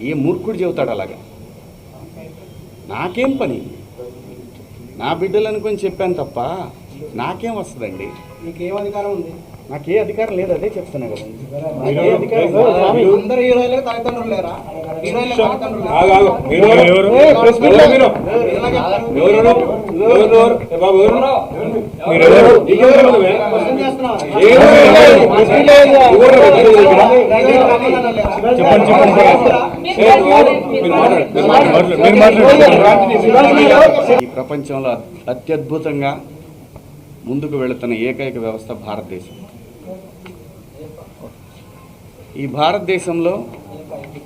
ఏ మూర్ఖుడు చెబుతాడు అలాగా నాకేం పని నా బిడ్డలు అనుకొని చెప్పాను తప్ప నాకేం వస్తుందండి నీకేం అధికారం ఉంది నాకే అధికారం లేదు అదే చెప్తున్నా కదా ఎవరు? చెప్పండి, చెప్పండి. ఈ ప్రపంచంలో అత్యద్భుతంగా ముందుకు వెళుతున్న ఏకైక వ్యవస్థ భారతదేశం ఈ భారతదేశంలో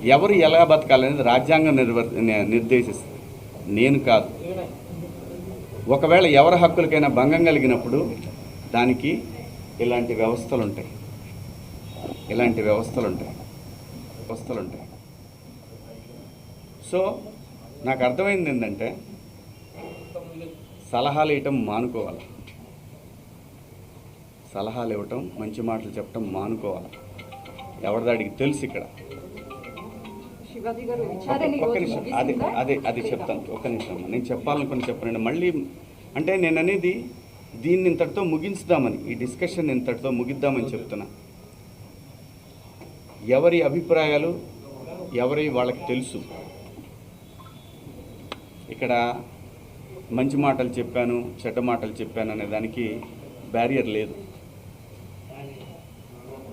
ఎవరు ఎలా బతకాలనేది రాజ్యాంగం నిర్వర్ ని- నిర్దేశిస్తుంది నేను కాదు ఒకవేళ ఎవరి హక్కులకైనా భంగం కలిగినప్పుడు దానికి ఇలాంటి వ్యవస్థలు ఉంటాయి ఇలాంటి వ్యవస్థలు ఉంటాయి వ్యవస్థలు ఉంటాయి సో నాకు అర్థమైంది ఏంటంటే సలహాలు ఇవ్వటం మానుకోవాలి. సలహాలు ఇవ్వటం మంచి మాటలు చెప్పటం మానుకోవాలి. ఎవరిదాడికి తెలుసు ఇక్కడ. అదే? అదే అది చెప్తాను. ఒక్క నిమిషం. నేను చెప్పాలనుకుని చెప్పనండి. మళ్ళీ అంటే నేను అనేది దీన్ని ఇంతటితో ముగించుదామని ఈ డిస్కషన్ ఇంతటితో ముగిద్దామని చెప్తున్నా. ఎవరి అభిప్రాయాలు ఎవరి వాళ్ళకి తెలుసు? ఇక్కడ మంచి మాటలు చెప్పాను చెడ్డ మాటలు చెప్పాను అనే దానికి బ్యారియర్ లేదు.